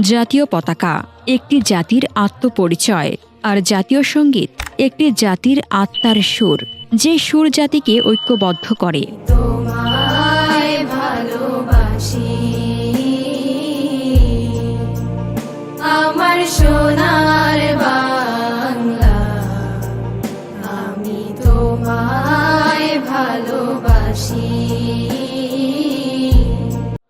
জাতীয় পতাকা, একটি জাতির আত্মপরিচয়। আর জাতীয় সংগীত, একটি জাতির আত্মার সুর, যে সুর জাতিকে ঐক্যবদ্ধ করে। ভালোবাসি।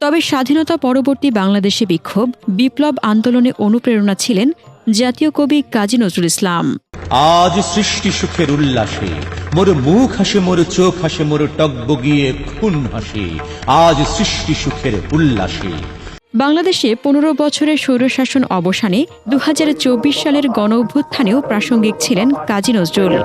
তবে স্বাধীনতা পরবর্তী বাংলাদেশে বিক্ষোভ বিপ্লব আন্দোলনে অনুপ্রেরণা ছিলেন জাতীয় কবি কাজী নজরুল ইসলাম। আজ সৃষ্টি সুখের উল্লাসে মোর মুখ হাসে মোর চোখ হাসে মোর টকবগিয়ে খুন হাসে। আজ সৃষ্টি সুখের উল্লাসে। বাংলাদেশে পনেরো বছরের স্বৈরশাসন অবসানে দু হাজার চব্বিশ সালের গণ অভ্যুত্থানেও প্রাসঙ্গিক ছিলেন কাজী নজরুল।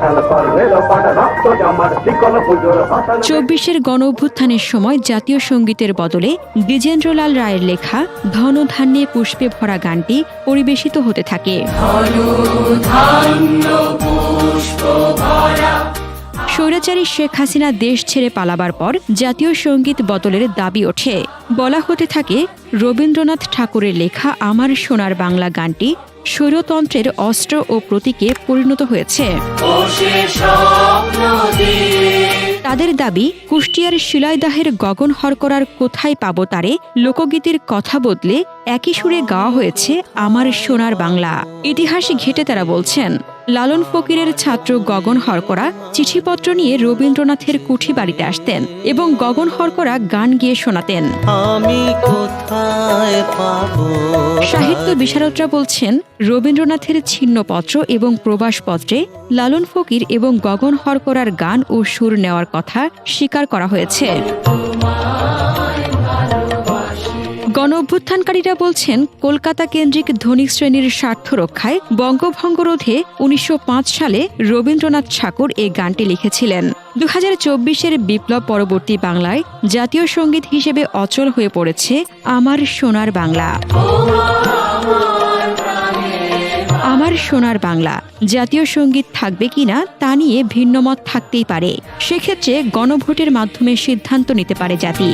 চব্বিশের গণ অভ্যুত্থানের সময় জাতীয় সঙ্গীতের বদলে দ্বিজেন্দ্রলাল রায়ের লেখা ধনধান্যে পুষ্পে ভরা গানটি পরিবেশিত হতে থাকে। স্বৈরাচারী শেখ হাসিনা দেশ ছেড়ে পালাবার পর জাতীয় সংগীত বদলের দাবি ওঠে। বলা হতে থাকে রবীন্দ্রনাথ ঠাকুরের লেখা আমার সোনার বাংলা গানটি স্বৈরতন্ত্রের অস্ত্র ও প্রতীকে পরিণত হয়েছে। তাদের দাবি কুষ্টিয়ার শিলাইদাহের গগন হরকরার কোথায় পাবো তারে লোকগীতির কথা বদলে একই সুরে গাওয়া হয়েছে আমার সোনার বাংলা। ইতিহাস ঘেটে তারা বলছেন লালন ফকিরের ছাত্র গগন হরকরা চিঠিপত্র নিয়ে রবীন্দ্রনাথের কুঠি বাড়িতে আসতেন এবং গগন হরকরা গান গিয়ে শোনাতেন। সাহিত্য বিশারদরা বলছেন রবীন্দ্রনাথের ছিন্নপত্র এবং প্রবাসপত্রে লালন ফকির এবং গগন হরকরার গান ও সুর নেওয়ার কথা স্বীকার করা হয়েছে। গণ অভ্যুত্থানকারীরা বলছেন, কলকাতা কেন্দ্রিক ধনিক শ্রেণির স্বার্থ রক্ষায় বঙ্গভঙ্গ রোধে উনিশশো পাঁচ সালে রবীন্দ্রনাথ ঠাকুর এই গানটি লিখেছিলেন। দু হাজার চব্বিশের বিপ্লব পরবর্তী বাংলায় জাতীয় সংগীত হিসেবে অচল হয়ে পড়েছে আমার সোনার বাংলা। আমার সোনার বাংলা, জাতীয় সংগীত থাকবে কিনা তা নিয়ে ভিন্নমত থাকতেই পারে। সেক্ষেত্রে গণভোটের মাধ্যমে সিদ্ধান্ত নিতে পারে জাতি।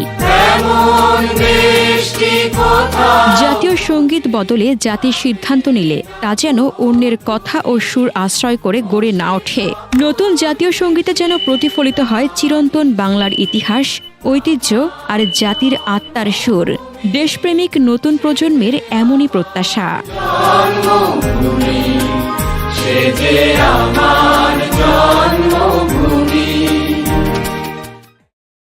জাতীয় সংগীত বদলে জাতি সিদ্ধান্ত নিলে, তা যেন অন্যের কথা ও সুর আশ্রয় করে গড়ে না ওঠে। নতুন জাতীয় সঙ্গীতে যেন প্রতিফলিত হয় চিরন্তন বাংলার ইতিহাস, ঐতিহ্য আর জাতির আত্মার সুর। দেশপ্রেমিক নতুন প্রজন্মের এমনই প্রত্যাশা।